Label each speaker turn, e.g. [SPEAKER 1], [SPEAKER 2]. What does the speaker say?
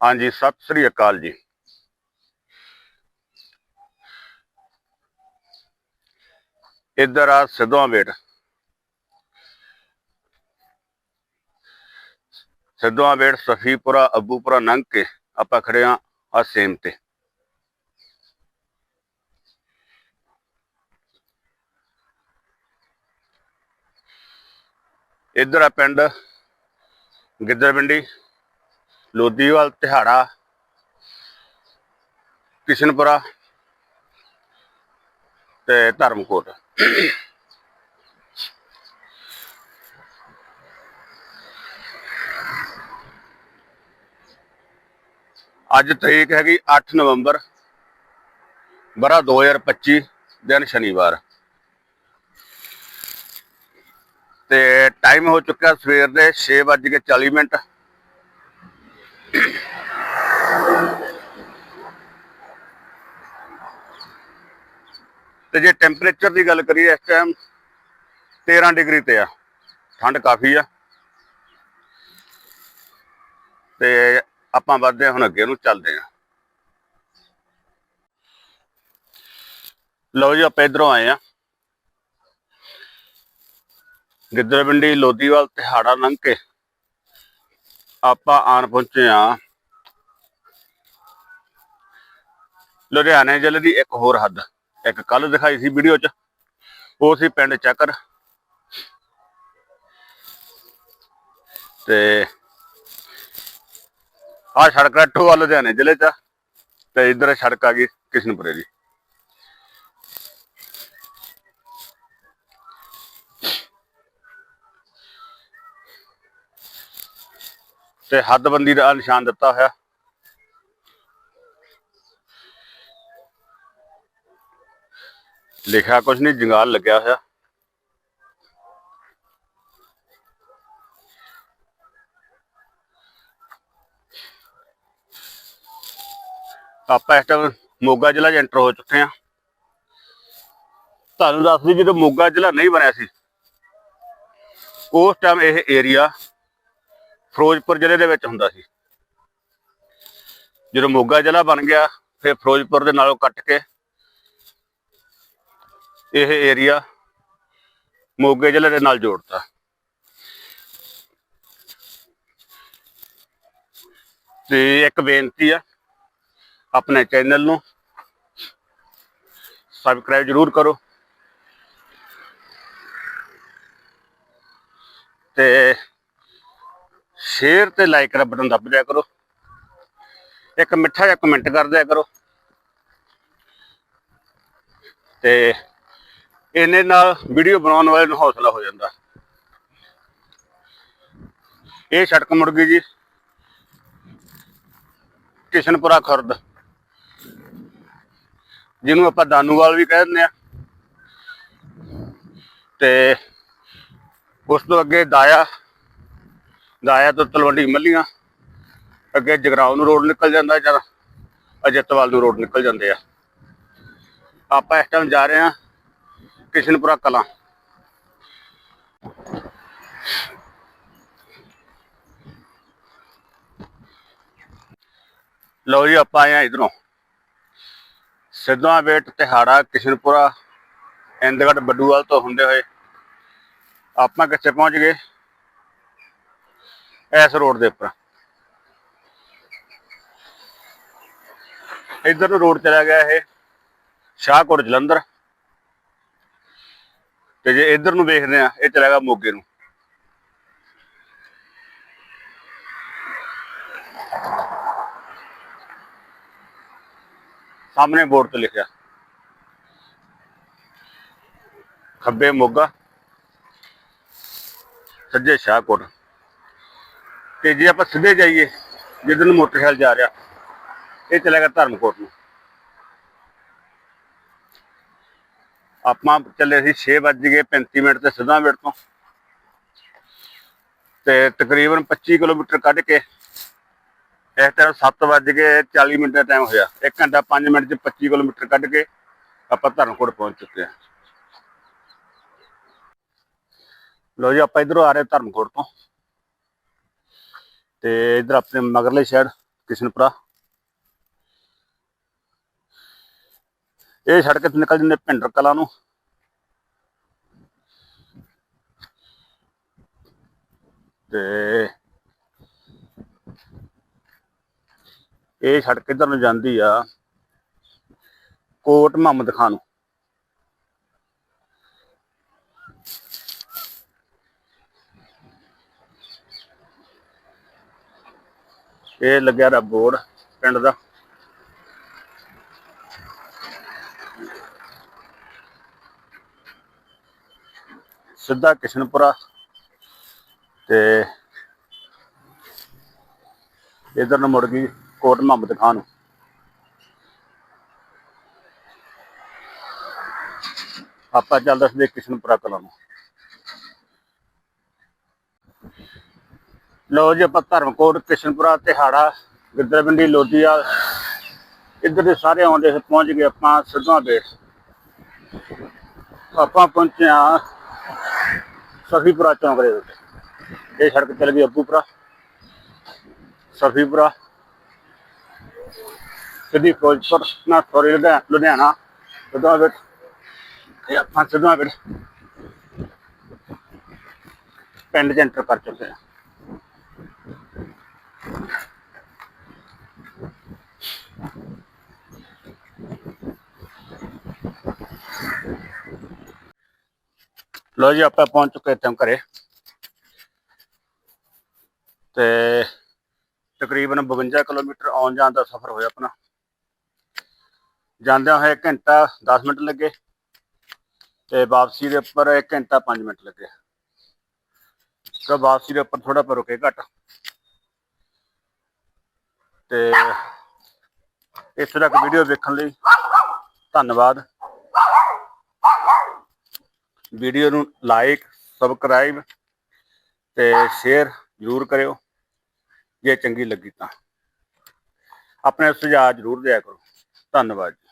[SPEAKER 1] ਹਾਂਜੀ, ਸਤਿ ਸ੍ਰੀ ਅਕਾਲ ਜੀ। ਇੱਧਰ ਆ ਸਿੱਧਵਾਂ ਬੇਟ। ਸਿੱਧਵਾ ਵੇਟ ਸਫੀਪੁਰਾ, ਅੱਬੂਪੁਰਾ ਲੰਘ ਕੇ ਆਪਾਂ ਖੜੇ ਆ ਆ ਸੇਮ ਤੇ। ਇੱਧਰ ਆ ਪਿੰਡ ਗਿੱਦੜਵਿੰਡੀ ਲੋਦੀਵਾਲ ਤਿਹਾੜਾ, ਕਿਸ਼ਨਪੁਰਾ ਤੇ ਧਰਮਕੋਟ। ਅੱਜ ਤਰੀਕ ਹੈਗੀ 8 ਨਵੰਬਰ, ਬਰਾ 2025 ਦਿਨ ਸ਼ਨੀਵਾਰ। ਤੇ ਟਾਈਮ ਹੋ ਚੁੱਕਾ ਸਵੇਰ ਦੇ 6:40 ਮਿੰਟ। ਤੇ ਜੇ ਟੈਂਪਰੇਚਰ ਦੀ ਗੱਲ ਕਰੀਏ ਇਸ ਟਾਈਮ 13 ਡਿਗਰੀ ਤੇ ਆ, ਠੰਡ ਕਾਫੀ ਆ। ਤੇ ਆਪਾਂ ਵੱਧਦੇ ਹਾਂ, ਹੁਣ ਅੱਗੇ ਨੂੰ ਚੱਲਦੇ ਹਾਂ। ਲਓ ਜੀ, ਆਪਾਂ ਇਧਰੋਂ ਆਏ ਆ ਗਿੱਦੜਵਿੰਡੀ ਲੋਦੀਵਾਲ ਤਿਹਾੜਾ ਲੰਘ ਕੇ ਆਪਾਂ ਆਣ ਪਹੁੰਚੇ ਆ ਲੁਧਿਆਣੇ ਜ਼ਿਲ੍ਹੇ ਦੀ ਇੱਕ ਹੋਰ ਹੱਦ। ਇੱਕ ਕੱਲ ਦਿਖਾਈ ਸੀ ਵੀਡੀਓ 'ਚ, ਉਹ ਸੀ ਪਿੰਡ ਚੱਕਰ। ਤੇ ਆ ਸੜਕ ਹੈ ਵੱਲ ਲੁਧਿਆਣੇ ਜ਼ਿਲ੍ਹੇ 'ਚ ਤੇ ਇਧਰ ਸੜਕ ਆ ਗਈ ਕਿਸ਼ਨਪੁਰੇ ਦੀ। ਤੇ ਹੱਦਬੰਦੀ ਦਾ ਨਿਸ਼ਾਨ ਦਿੱਤਾ ਹੋਇਆ। ਲਿਖਿਆ ਕੁਝ ਨਹੀਂ ਜੰਗਾਲ ਲੱਗਿਆ ਹੋਇਆ। ਆਪਾਂ ਇਸ ਟਾਈਮ ਮੋਗਾ ਜ਼ਿਲ੍ਹਾ 'ਚ ਐਂਟਰ ਹੋ ਚੁੱਕੇ ਹਾਂ। ਤੁਹਾਨੂੰ ਦੱਸ ਦਈ ਜਦੋਂ ਮੋਗਾ ਜ਼ਿਲ੍ਹਾ ਨਹੀਂ ਬਣਿਆ ਸੀ, ਉਸ ਟਾਈਮ ਇਹ ਏਰੀਆ ਫਿਰੋਜ਼ਪੁਰ ਜ਼ਿਲ੍ਹੇ ਦੇ ਵਿੱਚ ਹੁੰਦਾ ਸੀ। ਜਦੋਂ ਮੋਗਾ ਜ਼ਿਲ੍ਹਾ ਬਣ ਗਿਆ, ਫਿਰ ਫਿਰੋਜ਼ਪੁਰ ਦੇ ਨਾਲੋਂ ਕੱਟ ਕੇ ਇਹ ਏਰੀਆ ਮੋਗੇ ਜ਼ਿਲ੍ਹੇ ਦੇ ਨਾਲ ਜੋੜਦਾ ਤੇ ਇੱਕ ਬੇਨਤੀ ਆ ਆਪਣੇ ਚੈਨਲ ਨੂੰ ਸਬਸਕ੍ਰਾਈਬ ਜਰੂਰ ਕਰੋ। ਤੇ ਸ਼ੇਅਰ ਤੇ ਲਾਈਕ ਦਾ ਬਟਨ ਦੱਬ ਦਿਆ ਕਰੋ। ਇੱਕ ਮਿੱਠਾ ਜਿਹਾ ਕਮੈਂਟ ਕਰ ਦਿਆ ਕਰੋ। ਤੇ ਇਹਨੇ ਨਾਲ ਵੀਡੀਓ ਬਣਾਉਣ ਵਾਲੇ ਨੂੰ ਹੌਸਲਾ ਹੋ ਜਾਂਦਾ। ਇਹ ਸੜਕ ਮੁੜ ਗਈ ਜੀ। ਕਿਸ਼ਨਪੁਰਾ ਖੁਰਦ। ਜਿਹਨੂੰ ਆਪਾਂ ਦਾਨੂਵਾਲ ਵੀ ਕਹਿ ਦਿੰਦੇ ਆ ਤੇ ਉਸ ਤੋਂ ਅੱਗੇ ਦਾਇਆ। ਦਾਇਆ ਤੋਂ ਤਲਵੰਡੀ ਮੱਲੀਆਂ। ਅੱਗੇ ਜਗਰਾਉਂ ਨੂੰ ਰੋਡ ਨਿਕਲ ਜਾਂਦਾ ਜਦ। ਅਜਿੱਤਵਾਲ ਨੂੰ ਰੋਡ ਨਿਕਲ ਜਾਂਦੇ ਆ। ਆਪਾਂ ਇਸ ਟਾਈਮ ਜਾ ਰਹੇ ਹਾਂ। ਕਿਸ਼ਨਪੁਰਾ ਕਲਾਂ। ਲਓ ਜੀ, ਆਪਾਂ ਆਏ ਆ ਇਧਰੋਂ। ਸਿੱਧਵਾਂ ਵੇਟ ਤਿਹਾੜਾ, ਕਿਸ਼ਨਪੁਰਾ, ਇੰਦਗੜ, ਬੱਡੂਵਾਲ ਤੋਂ ਹੁੰਦੇ ਹੋਏ। ਆਪਾਂ ਕਿੱਥੇ ਪਹੁੰਚ ਗਏ? ਇਸ ਰੋਡ ਦੇ ਉੱਪਰ। ਇਧਰ ਨੂੰ ਰੋਡ ਚਲਾ ਗਿਆ ਇਹ ਸ਼ਾਹਕੋਟ ਜਲੰਧਰ। ਤੇ ਜੇ ਇਧਰ ਨੂੰ ਵੇਖਦੇ ਆ ਇਹ ਚਲਾ ਗਿਆ ਮੋਗੇ ਨੂੰ। ਸਾਹਮਣੇ ਬੋਰਡ ਤੇ ਲਿਖਿਆ। ਖੱਬੇ ਮੋਗਾ, ਸੱਜੇ ਸ਼ਾਹਕੋਟ। ਤੇ ਜੇ ਆਪਾਂ ਸਿੱਧੇ ਜਾਈਏ, ਜਿੱਧਰ ਨੂੰ ਮੋਟਰਸਾਈਕਲ ਜਾ ਰਿਹਾ, ਇਹ ਚਲੇਗਾ ਧਰਮਕੋਟ ਨੂੰ। ਆਪਾਂ ਚੱਲੇ ਸੀ 6 ਵੱਜ ਗਏ 35 ਮਿੰਟ ਤੇ ਸਿੱਧਾ ਮਿੰਟ ਤੋਂ। ਤੇ ਤਕਰੀਬਨ 25 ਕਿਲੋਮੀਟਰ ਕੱਢ ਕੇ ਇਸ ਟਾਈਮ 7 ਵੱਜ ਗਏ 40 ਮਿੰਟ ਦਾ ਟਾਈਮ ਹੋਇਆ। 1 ਘੰਟਾ 5 ਮਿੰਟ ਚ 25 ਕਿਲੋਮੀਟਰ ਕੱਢ ਕੇ ਆਪਾਂ ਧਰਮਕੋਟ ਪਹੁੰਚ ਚੁੱਕੇ ਹਾਂ। ਲੋ ਜੀ, ਆਪਾਂ ਇਧਰੋਂ ਆ ਰਹੇ ਧਰਮਕੋਟ ਤੋਂ। ਤੇ ਇਧਰ ਆਪਣੇ ਮਗਰਲੇ ਸ਼ਹਿਰ ਕਿਸ਼ਨਪੁਰਾ। ਇਹ ਸੜਕ ਤੇ ਨਿਕਲ ਜਾਂਦੇ ਪਿੰਡਰ ਕਲਾਂ ਨੂੰ। ਤੇ ਇਹ ਸੜਕ ਇੱਧਰ ਨੂੰ ਜਾਂਦੀ ਆ ਕੋਟ ਮੁਹੰਮਦ ਖਾਨ ਨੂੰ। ਇਹ ਲੱਗਿਆ ਦਾ ਬੋਰਡ ਪਿੰਡ ਦਾ। ਸਿੱਧਾ ਕਿਸ਼ਨਪੁਰਾ ਤੇ ਇਧਰ ਨੂੰ ਮੁੜ ਗਈ ਕੋਟ ਮੁਹੰਮਦ ਖਾਨ ਨੂੰ। ਆਪਾਂ ਚੱਲ ਦੱਸਦੇ ਕਿਸ਼ਨਪੁਰਾ ਕਲਾਂ ਨੂੰ। ਲੋ ਜੀ ਆਪਾਂ ਧਰਮਕੋਟ, ਕਿਸ਼ਨਪੁਰਾ ਤਿਹਾੜਾ ਗਿੱਦੜਬੰਡੀ, ਲੋਧੀਆ, ਇੱਧਰ ਦੇ ਸਾਰੇ ਆਉਂਦੇ ਸੀ, ਪਹੁੰਚ ਗਏ ਆਪਾਂ ਸਿੱਧਾ ਬੇਟ ਆਪਾਂ ਪਹੁੰਚੇ ਆ ਸਫੀਪੁਰਾ ਚੌਂਕ ਦੇ ਉੱਤੇ ਇਹ ਸੜਕ ਚੱਲ ਗਈ ਅੱਬੂਪੁਰਾ। ਸਫੀਪੁਰਾ। ਸਿੱਧੀ ਫਿਰੋਜ਼ਪੁਰ ਨਾ ਸੌਰੀ ਲੁਧਿਆਣਾ। ਲੁਧਿਆਣਾ ਇਹ ਆਪਾਂ ਸਿੱਧਵਾਂ ਪਿੰਡ ਚ ਐਂਟਰ ਕਰ ਚੁੱਕੇ ਆ ਲੋ ਜੀ, ਆਪਾਂ ਪਹੁੰਚ ਚੁੱਕੇ ਇੱਥੇ ਘਰੇ। ਤੇ ਤਕਰੀਬਨ 52 ਕਿਲੋਮੀਟਰ ਆਉਣ ਜਾਣ ਦਾ ਸਫ਼ਰ ਹੋਇਆ ਆਪਣਾ। ਜਾਂਦਿਆਂ ਹੋਇਆ ਘੰਟਾ 10 ਮਿੰਟ ਲੱਗੇ ਤੇ ਵਾਪਸੀ ਦੇ ਉੱਪਰ 1 ਘੰਟਾ 5 ਮਿੰਟ ਲੱਗੇ। ਤਾਂ ਵਾਪਸੀ ਦੇ ਉੱਪਰ ਥੋੜਾ ਪਰ ਰੁਕੇ ਘੱਟ। ਤੇ ਇਸ ਤਰ੍ਹਾਂ ਦੀ ਵੀਡੀਓ ਦੇਖਣ ਲਈ ਧੰਨਵਾਦ। ਵੀਡੀਓ ਨੂੰ ਲਾਈਕ ਸਬਸਕ੍ਰਾਈਬ ਤੇ ਸ਼ੇਅਰ ਜ਼ਰੂਰ ਕਰਿਓ, ਜੇ ਚੰਗੀ ਲੱਗੀ ਤਾਂ। ਆਪਣੇ ਸੁਝਾਅ ਜ਼ਰੂਰ ਦਿਆ ਕਰੋ। ਧੰਨਵਾਦ ਜੀ।